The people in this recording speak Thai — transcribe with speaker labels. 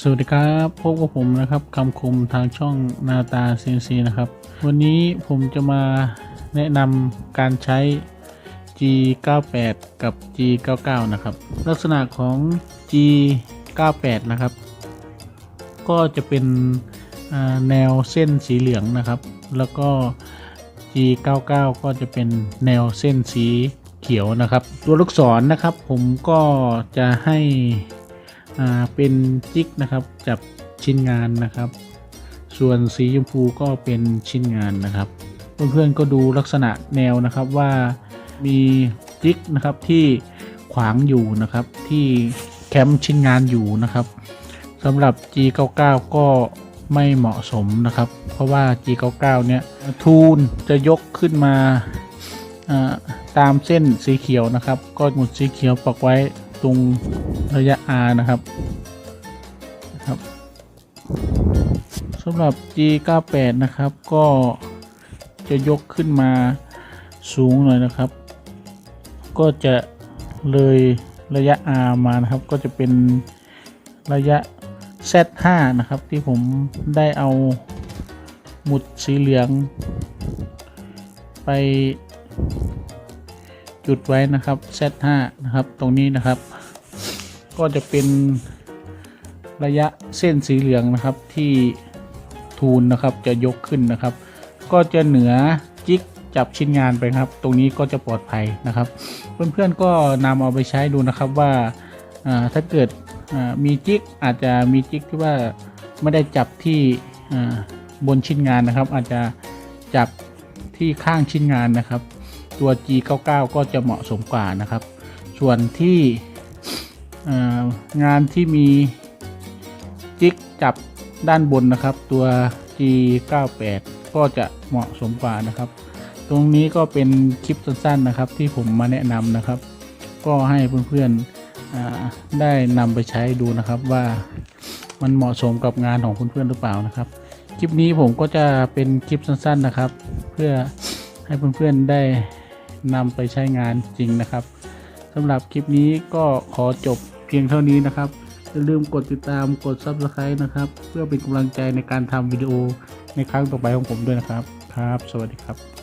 Speaker 1: สวัสดีครับพบกับผมนะครับคำคมทางช่องนาตา CNC นะครับ วันนี้ผมจะมาแนะนำการใช้ G98 กับ G99 นะครับ ลักษณะของ G98 นะครับ ก็จะเป็นแนวเส้นสีเหลืองนะครับ แล้วก็ G99 ก็จะเป็นแนวเส้นสีเขียวนะครับ ตัวลูกศรนะครับ ผมก็จะให้ เป็นจิกนะครับจับชิ้นงานนะครับ ส่วนสีชมพูก็เป็นชิ้นงานนะครับ เพื่อนๆก็ดูลักษณะแนวนะครับว่ามีจิกนะครับที่ขวางอยู่นะครับที่แคมป์ชิ้นงานอยู่นะครับสำหรับ G99 ก็ไม่เหมาะสมนะครับ เพราะว่า G99 เนี่ยทูนจะยกขึ้นมาอ่าตามเส้นสีเขียวนะครับ ก็หมุดสีเขียวปักไว้ ตรงระยะ R นะครับนะครับสำหรับ G98 นะครับ ก็จะยกขึ้นมาสูงหน่อยนะครับ ก็จะเลยระยะ R มานะครับ ก็จะเป็นระยะ Z5 นะครับ ที่ผมได้เอาหมุดสีเหลือง ไป จุดไว้นะครับ Z5 นะครับ ตรงนี้นะครับ ก็จะเป็นระยะเส้นสีเหลืองนะครับที่ทูนนะครับจะยกขึ้นนะครับ ก็จะเหนือจิกจับชิ้นงานไปครับ ตรงนี้ก็จะปลอดภัยนะครับ เพื่อนๆก็นำเอาไปใช้ดูนะครับว่าถ้าเกิดมีจิกอาจจะมีจิกที่ว่าไม่ได้จับที่บนชิ้นงานนะครับ อาจจะจับที่ข้างชิ้นงานนะครับ ตัว G99 ก็จะเหมาะสมกว่านะครับ ส่วนที่งานที่มีจิกจับด้านบนนะครับ ตัว G98 ก็จะเหมาะสมกว่านะครับ ตรงนี้ก็เป็นคลิปสั้นๆนะครับ ที่ผมมาแนะนำนะครับ ก็ให้เพื่อนๆได้นำไปใช้ดูนะครับว่ามันเหมาะสมกับงานของเพื่อนๆหรือเปล่านะครับ คลิปนี้ผมก็จะเป็นคลิปสั้นๆนะครับ เพื่อให้เพื่อนๆได้ นำไปใช้งานจริงนะครับสำหรับคลิปนี้ก็ขอจบเพียงเท่านี้นะครับอย่าลืมกดติดตามกด Subscribe นะครับ เพื่อเป็นกำลังใจในการทำวิดีโอในครั้งต่อไปของผมด้วยนะครับ ครับ สวัสดีครับ